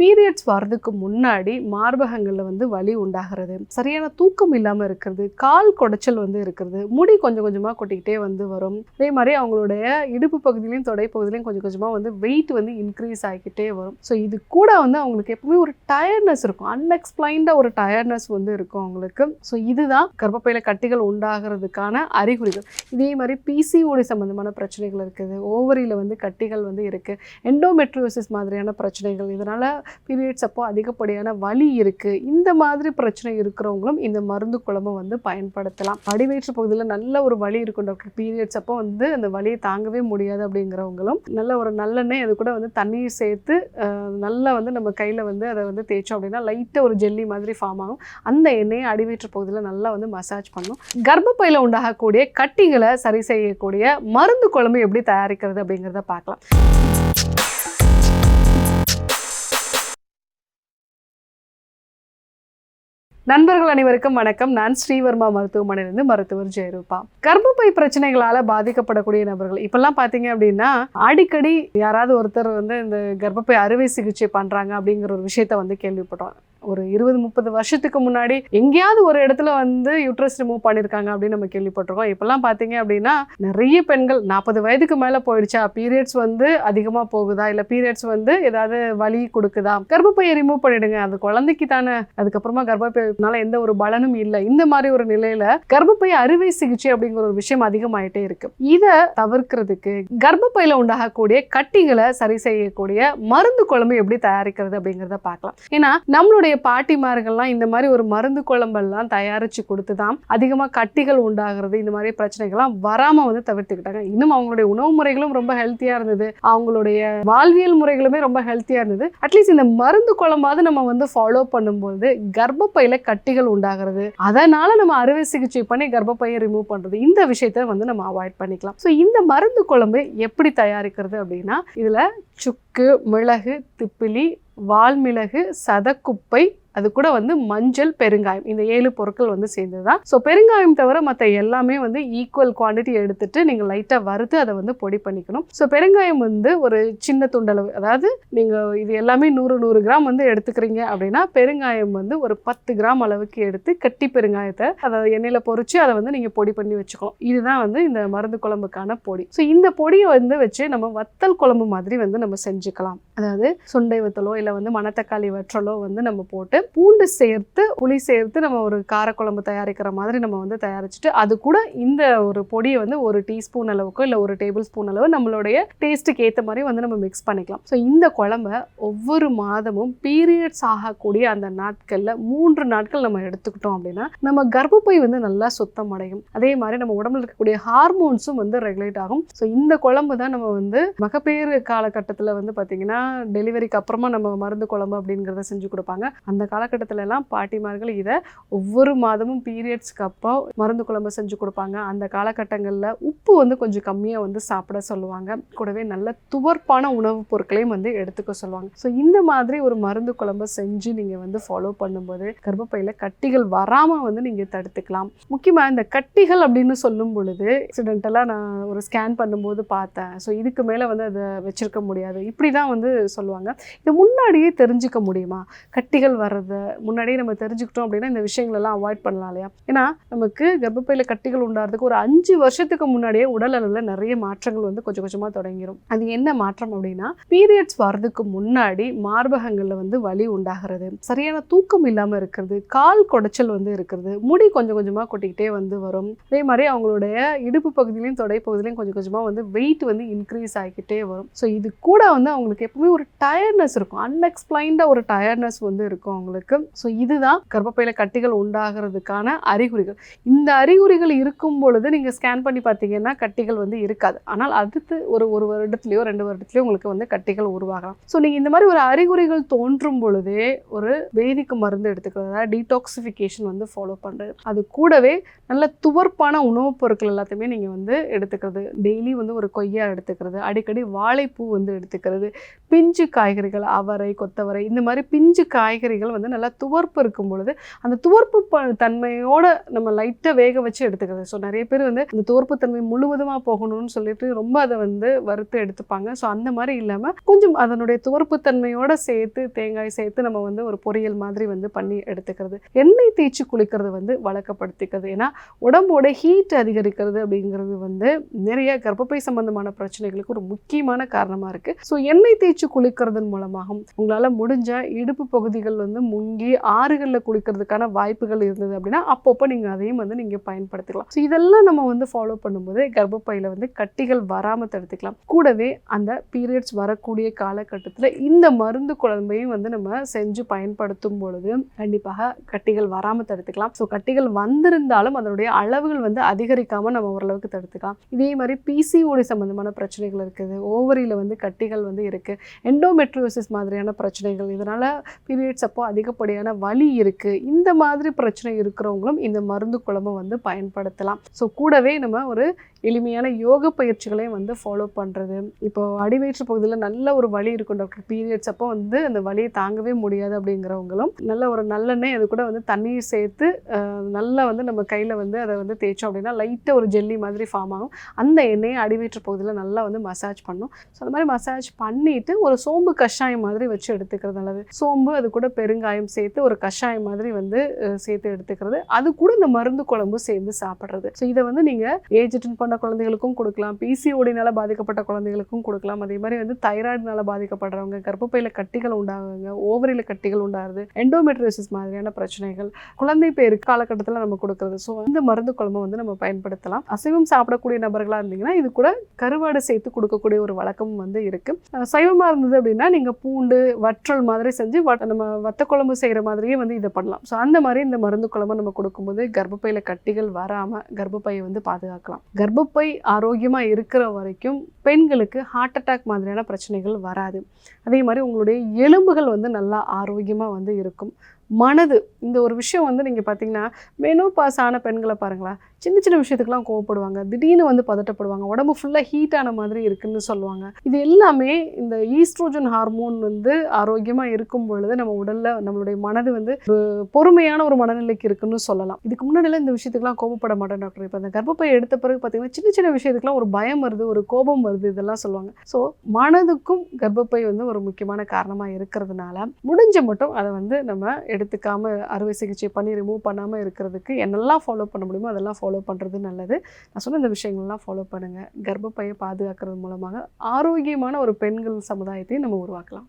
Periods வர்றதுக்கு முன்னாடி மார்பகங்களில் வந்து வலி உண்டாகிறது. சரியான தூக்கம் இல்லாமல் இருக்கிறது கால் குடைச்சல் வந்து இருக்கிறது முடி கொஞ்சம் கொஞ்சமாக கொட்டிக்கிட்டே வந்து வரும். அதே மாதிரி அவங்களுடைய இடுப்பு பகுதியிலையும் தொடை பகுதியிலையும் கொஞ்சம் கொஞ்சமாக வந்து வெயிட் வந்து இன்க்ரீஸ் ஆகிக்கிட்டே வரும். ஸோ இது கூட வந்து அவங்களுக்கு எப்பவுமே ஒரு டயர்ட்னஸ் இருக்கும். அன்எக்ஸ்பிளைன்டாக ஒரு டயர்ட்னஸ் வந்து இருக்கும் அவங்களுக்கு. ஸோ இதுதான் கர்ப்பப்பையில் கட்டிகள் உண்டாகிறதுக்கான அறிகுறிகள். இதே மாதிரி பிசிஓடி சம்மந்தமான பிரச்சனைகள் இருக்குது. ஓவரியில் வந்து கட்டிகள் வந்து இருக்குது எண்டோமெட்ரியோசிஸ் மாதிரியான பிரச்சனைகள். இதனால் பீரியட்ஸ் அப்போ அதிகப்படியான வலி இருக்குது இந்த மாதிரி பிரச்சனை இருக்கிறவங்களும் இந்த மருந்து குழம்பு வந்து பயன்படுத்தலாம். அடிவயிற்று பகுதியில் நல்ல ஒரு வலி இருக்கும் டாக்டர் பீரியட்ஸ் அப்போ வந்து அந்த வலியை தாங்கவே முடியாது அப்படிங்கிறவங்களும் நல்ல ஒரு நல்லெண்ணெய் அது கூட வந்து தண்ணீர் சேர்த்து நல்லா வந்து நம்ம கையில் வந்து அதை வந்து தேய்ச்சோம் அப்படின்னா லைட்டாக ஒரு ஜெல்லி மாதிரி ஃபார்ம் ஆகும். அந்த எண்ணெயை அடிவயிற்று பகுதியில் நல்லா வந்து மசாஜ் பண்ணும் கர்ப்பப்பையில் உண்டாகக்கூடிய கட்டிகளை சரி செய்யக்கூடிய மருந்து குழம்பு எப்படி தயாரிக்கிறது அப்படிங்கிறத பார்க்கலாம். நண்பர்கள் அனைவருக்கும் வணக்கம். நான் ஸ்ரீவர்மா மருத்துவமனையிலிருந்து மருத்துவர் ஜெயரூபா. கர்ப்பப்பை பிரச்சனைகளால பாதிக்கப்படக்கூடிய நபர்கள் இப்பெல்லாம் பார்த்தீங்க அப்படின்னா அடிக்கடி யாராவது ஒருத்தர் வந்து இந்த கர்ப்பப்பை அறுவை சிகிச்சை பண்றாங்க அப்படிங்கிற ஒரு விஷயத்த வந்து கேள்விப்படுறோம் ஒரு இருபது முப்பது வருஷத்துக்கு முன்னாடி எங்கேயாவது ஒரு இடத்துல வந்து யூட்ரஸ் ரிமூவ் பண்ணியிருக்காங்க அப்படின்னு நம்ம கேள்விப்பட்டிருக்கோம். இப்போல்லாம் பார்த்தீங்க அப்படின்னா நிறைய பெண்கள் நாற்பது வயதுக்கு மேலே போயிடுச்சா? பீரியட்ஸ் வந்து அதிகமாக போகுதா? இல்லை பீரியட்ஸ் வந்து ஏதாவது வலி கொடுக்குதா? கர்ப்பப்பையை ரிமூவ் பண்ணிடுங்க. அது குழந்தைக்கு தானே. அதுக்கப்புறமா கர்ப்பப்பைனால எந்த ஒரு பலனும் இல்லை. இந்த மாதிரி ஒரு நிலையில கர்ப்பப்பை அறுவை சிகிச்சை அப்படிங்கிற ஒரு விஷயம் அதிகமாயிட்டே இருக்கு. இதை தவிர்க்கிறதுக்கு கர்ப்பப்பையில் உண்டாகக்கூடிய கட்டிகளை சரி செய்யக்கூடிய மருந்து குழம்பு எப்படி தயாரிக்கிறது அப்படிங்கிறத பார்க்கலாம். ஏன்னா நம்மளுடைய பாட்டிமார்கள்லாம் இந்த மாதிரி ஒரு மருந்து குழம்பெல்லாம் தயாரித்து கொடுத்து தான் அதிகமாக கட்டிகள் உண்டாகிறது இந்த மாதிரி பிரச்சனைகள்லாம் வராமல் வந்து தவிர்த்துக்கிட்டாங்க. இன்னும் அவங்களுடைய உணவு முறைகளும் ரொம்ப ஹெல்த்தியாக இருந்தது. அவங்களுடைய வாழ்வியல் முறைகளுமே ரொம்ப ஹெல்த்தியாக இருந்தது. அட்லீஸ்ட் இந்த மருந்து குழம்பாவது நம்ம வந்து ஃபாலோ பண்ணும்போது கர்ப்பப்பையில் கட்டிகள் உண்டாகிறது. அதனால் நம்ம அறுவை சிகிச்சை பண்ணி கர்ப்பப்பையை ரிமூவ் பண்ணுறது இந்த விஷயத்த வந்து நம்ம அவாய்ட் பண்ணிக்கலாம். ஸோ இந்த மருந்து குழம்பு எப்படி தயாரிக்கிறது அப்படின்னா இதில் சுக்கு மிளகு திப்பிலி வால்மிளகு சதக்குப்பை அது கூட வந்து மஞ்சள் பெருங்காயம். இந்த ஏழு பொருட்கள் வந்து சேர்ந்தது தான் ஸோ பெருங்காயம் தவிர மற்ற எல்லாமே வந்து ஈக்குவல் குவான்டிட்டி எடுத்துட்டு நீங்கள் லைட்டாக வறுத்து அதை வந்து பொடி பண்ணிக்கணும். ஸோ பெருங்காயம் வந்து ஒரு சின்ன துண்டளவு அதாவது நீங்கள் இது எல்லாமே நூறு நூறு கிராம் வந்து எடுத்துக்கிறீங்க அப்படின்னா பெருங்காயம் வந்து ஒரு பத்து கிராம் அளவுக்கு எடுத்து கட்டி பெருங்காயத்தை அதை எண்ணெயில் பொறிச்சு அதை வந்து நீங்கள் பொடி பண்ணி வச்சுக்கணும். இதுதான் வந்து இந்த மருந்து குழம்புக்கான பொடி. ஸோ இந்த பொடியை வந்து வச்சு நம்ம வத்தல் குழம்பு மாதிரி வந்து நம்ம செஞ்சுக்கலாம். அதாவது சுண்டை வத்தலோ இல்லை வந்து மணத்தக்காளி வற்றலோ வந்து நம்ம போட்டு பூண்டு சேர்த்து புளி சேர்த்து நம்ம ஒரு காரக்குழம்பு தயாரிக்கிற மாதிரி நம்ம வந்து தயாரிச்சுட்டு அது கூட இந்த ஒரு பொடியை வந்து ஒரு டீஸ்பூன் அளவுக்கோ இல்லை ஒரு டேபிள் ஸ்பூன் அளவு நம்மளுடைய டேஸ்ட்டுக்கு ஏற்ற மாதிரி வந்து நம்ம மிக்ஸ் பண்ணிக்கலாம். ஸோ இந்த குழம்ப ஒவ்வொரு மாதமும் பீரியட்ஸ் ஆகக்கூடிய அந்த நாட்களில் மூன்று நாட்கள் நம்ம எடுத்துக்கிட்டோம் அப்படின்னா நம்ம கர்ப்பப்பை வந்து நல்லா சுத்தம் அடையும் அதே மாதிரி நம்ம உடம்புல இருக்கக்கூடிய ஹார்மோன்ஸும் வந்து ரெகுலேட் ஆகும். ஸோ இந்த குழம்பு தான் நம்ம வந்து மகப்பேறு காலகட்டத்தில் வந்து பார்த்திங்கன்னா டெலிவரிக்கு அப்புறமா நம்ம மருந்து குழம்பு அப்படிங்கிறத செஞ்சு கொடுப்பாங்க. அந்த காலகட்டத்துல எல்லாம் பாட்டிமார்கள் இதை ஒவ்வொரு மாதமும் பீரியட்ஸ்க்கு அப்போ மருந்து குழம்பு செஞ்சு கொடுப்பாங்க. அந்த காலகட்டங்களில் உப்பு வந்து கொஞ்சம் கம்மியாக வந்து சாப்பிட சொல்லுவாங்க. கூடவே நல்ல துவர்ப்பான உணவுப் பொருட்களையும் வந்து எடுத்துக்க சொல்லுவாங்க. ஸோ இந்த மாதிரி ஒரு மருந்து குழம்பு செஞ்சு நீங்கள் வந்து ஃபாலோ பண்ணும்போது கர்ப்பப்பையில் கட்டிகள் வராமல் வந்து நீங்கள் தடுத்துக்கலாம். முக்கியமாக இந்த கட்டிகள் அப்படின்னு சொல்லும் பொழுது ஆக்சிடென்டலாக நான் ஒரு ஸ்கேன் பண்ணும்போது பார்த்தேன். ஸோ இதுக்கு மேலே வந்து அதை வச்சிருக்க முடியாது. இப்படி தான் வந்து சொல்லுவாங்க. இது முன்னாடியே தெரிஞ்சுக்க முடியுமா? கட்டிகள் வர்றதை முன்னாடியே நம்ம தெரிஞ்சுக்கிட்டோம் அப்படின்னா இந்த விஷயங்கள் எல்லாம் அவாய்ட் பண்ணலாம் இல்லையா? ஏன்னா நமக்கு கர்ப்பப்பையில் கட்டிகள் உண்டாகிறதுக்கு ஒரு அஞ்சு வருஷத்துக்கு முன்னாடியே உடல் அளவில் நிறைய மாற்றங்கள் வந்து கொஞ்சம் கொஞ்சமாக தொடங்கிரும். அது என்ன மாற்றம் அப்படின்னா பீரியட்ஸ் வர்றதுக்கு முன்னாடி மார்பகங்களில் வந்து வலி உண்டாகிறது சரியான தூக்கம் இல்லாமல் இருக்கிறது கால் குடைச்சல் வந்து இருக்கிறது முடி கொஞ்சம் கொஞ்சமாக கொட்டிக்கிட்டே வந்து வரும். அதே மாதிரி அவங்களுடைய இடுப்பு பகுதியிலையும் தொடை பகுதியிலையும் கொஞ்சம் கொஞ்சமாக வந்து வெயிட் வந்து இன்க்ரீஸ் ஆகிக்கிட்டே வரும். ஸோ இது கூட வந்து அவங்களுக்கு எப்பவுமே ஒரு டயர்ட்னஸ் இருக்கும். அன்எக்ஸ்பிளைன்டாக ஒரு டயர்ட்னஸ் வந்து இருக்கும் அவங்களுக்கு. ஸோ இதுதான் கர்ப்பப்பையில் கட்டிகள் உண்டாகிறதுக்கான அறிகுறிகள். இந்த அறிகுறிகள் இருக்கும் பொழுது நீங்கள் ஸ்கேன் பண்ணி பார்த்தீங்கன்னா கட்டிகள் வந்து இருக்காது. ஆனால் அடுத்து ஒரு ஒரு வருடத்துலையோ ரெண்டு வருடத்துலையோ உங்களுக்கு வந்து கட்டிகள் உருவாகலாம். ஸோ நீங்கள் இந்த மாதிரி ஒரு அறிகுறிகள் தோன்றும் பொழுதே ஒரு வேதிக்கு மருந்து எடுத்துக்கிறது டீடாக்சிஃபிகேஷன் வந்து ஃபாலோ பண்ணுறது அது கூடவே நல்ல துவர்ப்பான உணவுப் பொருட்கள் எல்லாத்தையுமே நீங்கள் வந்து எடுத்துக்கிறது. டெய்லி வந்து ஒரு கொய்யா எடுத்துக்கிறது. அடிக்கடி வாழைப்பூ வந்து எடுத்துக்கிறது. பிஞ்சு காய்கறிகள் அவரை கொத்தவரை இந்த மாதிரி பிஞ்சு காய்கறிகள் வந்து நல்லா துவர்ப்பு இருக்கும் பொழுது அந்த துவர்ப்பு ப தன்மையோட நம்ம லைட்டாக வேக வச்சு எடுத்துக்கிறது. ஸோ நிறைய பேர் வந்து இந்த துவர்ப்பு தன்மை முழுவதுமாக போகணும்னு சொல்லிட்டு ரொம்ப அதை வந்து வறுத்து எடுத்துப்பாங்க. ஸோ அந்த மாதிரி இல்லாமல் கொஞ்சம் அதனுடைய துவர்ப்பு தன்மையோட சேர்த்து தேங்காய் சேர்த்து நம்ம வந்து ஒரு பொரியல் மாதிரி வந்து பண்ணி எடுத்துக்கிறது. எண்ணெய் தேய்ச்சி குளிக்கிறது வந்து வழக்கப்படுத்திக்கிறது. ஏன்னா உடம்போட ஹீட் அதிகரிக்கிறது அப்படிங்கிறது வந்து நிறைய கர்ப்பப்பை சம்பந்தமான பிரச்சனைகளுக்கு ஒரு முக்கியமான காரணமாக இருக்குது ஸோ எண்ணெய் தேய்ச்சி குளிக்கிறதன் மூலமாகவும் உங்களால் முடிஞ்ச இடுப்பு பகுதிகள் வந்து முங்கி ஆறுகளில் குளிக்கிறதுக்கான வாய்ப்புகள் இருந்தது அப்படின்னா அப்பப்போ நீங்கள் அதையும் வந்து நீங்கள் பயன்படுத்திக்கலாம். ஸோ இதெல்லாம் நம்ம வந்து ஃபாலோ பண்ணும்போது கர்ப்பப்பையில் வந்து கட்டிகள் வராமல் தடுத்துக்கலாம். கூடவே அந்த பீரியட்ஸ் வரக்கூடிய காலகட்டத்தில் இந்த மருந்து குழம்பையும் வந்து நம்ம செஞ்சு பயன்படுத்தும் பொழுது கண்டிப்பாக கட்டிகள் வராமல் தடுத்துக்கலாம். ஸோ கட்டிகள் வந்திருந்தாலும் அதனுடைய அளவுகள் வந்து அதிகரிக்காமல் நம்ம ஓரளவுக்கு தடுத்துக்கலாம். இதே மாதிரி பிசிஓடி சம்மந்தமான பிரச்சனைகள் இருக்குது. ஓவரியில் வந்து கட்டிகள் வந்து இருக்குது எண்டோமெட்ரியோசிஸ் மாதிரியான பிரச்சனைகள். இதனால் பீரியட்ஸ் அப்போ அதிகப்படியான வலி இருக்குது இந்த மாதிரி பிரச்சனை இருக்கிறவங்களும் இந்த மருந்து குழம்பை வந்து பயன்படுத்தலாம். ஸோ கூடவே நம்ம ஒரு எளிமையான யோக பயிற்சிகளையும் வந்து ஃபாலோ பண்ணுறது இப்போ அடிவயிற்று பகுதியில் நல்ல ஒரு வலி இருக்கும் டாக்டர் பீரியட்ஸ் அப்போ வந்து அந்த வலியை தாங்கவே முடியாது அப்படிங்கிறவங்களும் நல்ல ஒரு நல்லெண்ணெய் அது கூட வந்து தண்ணீர் சேர்த்து நல்லா வந்து நம்ம கையில் வந்து அதை வந்து தேய்ச்சோம் அப்படின்னா லைட்டாக ஒரு ஜெல்லி மாதிரி ஃபார்ம் ஆகும். அந்த எண்ணெயை அடிவயிற்று பகுதியில் நல்லா வந்து மசாஜ் பண்ணும். ஸோ அந்த மாதிரி மசாஜ் பண்ணிவிட்டு ஒரு சோம்பு கஷாயம் மாதிரி வச்சு எடுத்துக்கிறது நல்லது. சோம்பு அது கூட பெருங்காயம் சேர்த்து ஒரு கஷாயம் மாதிரி வந்து சேர்த்து எடுத்துக்கிறது. அது கூட இந்த மருந்து குழம்பு சேர்ந்து சாப்பிட்றது. ஸோ இதை வந்து நீங்கள் ஏஜ் அட்டன் பண்ண குழந்தைகளுக்கும் கொடுக்கலாம். பிசிஓடினால பாதிக்கப்பட்ட குழந்தைகளுக்கும் கொடுக்கலாம். அதே மாதிரி வந்து தைராய்டுனால பாதிக்கப்படுறவங்க கர்ப்பப்பையில் கட்டிகள் உண்டாகுங்க ஓவரியில் கட்டிகள் உண்டாகுது எண்டோமெட்ரியோசிஸ் மாதிரியான பிரச்சனைகள் குழந்தை பேர் காலகட்டத்தில் நம்ம கொடுக்குறது. ஸோ இந்த மருந்து குழம்பு வந்து நம்ம பயன்படுத்தலாம். அசைவம் சாப்பிடக்கூடிய நபர்களாக இருந்தீங்கன்னா இது கூட கருவாடு சேர்த்து கொடுக்கக்கூடிய ஒரு வழக்கம் வந்து இருக்கு. சைவமாக சைவமாக இருந்தது அப்படின்னா நீங்கள் பூண்டு வற்றல் மாதிரி செஞ்சு வ- நம்ம வத்த குழம்பு செய்கிற மாதிரியே வந்து இதை பண்ணலாம். ஸோ அந்த மாதிரி இந்த மருந்து குழம்பு நம்ம கொடுக்கும்போது கர்ப்பப்பையில் கட்டிகள் வராமல் கர்ப்பப்பையை வந்து பாதுகாக்கலாம். கர்ப்பப்பை ஆரோக்கியமாக இருக்கிற வரைக்கும் பெண்களுக்கு ஹார்ட் அட்டாக் மாதிரியான பிரச்சனைகள் வராது. அதே மாதிரி உங்களுடைய எலும்புகள் வந்து நல்லா ஆரோக்கியமாக வந்து இருக்கும். மனது இந்த ஒரு விஷயம் வந்து நீங்கள் பார்த்தீங்கன்னா மெனோ பாஸ் ஆன பெண்களை பாருங்களேன். சின்ன சின்ன விஷயத்துக்குலாம் கோவப்படுவாங்க. திடீர்னு வந்து பதட்டப்படுவாங்க. உடம்பு ஃபுல்லாக ஹீட் ஆன மாதிரி இருக்குன்னு சொல்லுவாங்க. இது எல்லாமே இந்த ஈஸ்ட்ரோஜன் ஹார்மோன் வந்து ஆரோக்கியமாக இருக்கும் பொழுது நம்ம உடலில் நம்மளுடைய மனது வந்து ஒரு பொறுமையான ஒரு மனநிலைக்கு இருக்குன்னு சொல்லலாம். இதுக்கு முன்னாடிலாம் இந்த விஷயத்துக்குலாம் கோபப்பட மாட்டேன் டாக்டர். இப்போ அந்த கர்ப்பப்பை எடுத்த பிறகு பார்த்தீங்கன்னா சின்ன சின்ன விஷயத்துக்குலாம் ஒரு பயம் வருது ஒரு கோபம் வருது. இதெல்லாம் சொல்லுவாங்க. ஸோ மனதுக்கும் கர்ப்பப்பை வந்து ஒரு முக்கியமான காரணமாக இருக்கிறதுனால முடிஞ்ச மட்டும் அதை வந்து நம்ம எடுத்துக்காமல் அறுவை சிகிச்சை பண்ணி ரிமூவ் பண்ணாமல் இருக்கிறதுக்கு என்னெல்லாம் ஃபாலோ பண்ண முடியுமோ அதெல்லாம் ஃபாலோ பண்ணுறது நல்லது. நான் சொன்ன இந்த விஷயங்கள்லாம் ஃபாலோ பண்ணுங்கள் கர்ப்பப்பையை பாதுகாக்கிறது மூலமாக ஆரோக்கியமான ஒரு பெண்கள் சமுதாயத்தையும் நம்ம உருவாக்கலாம்.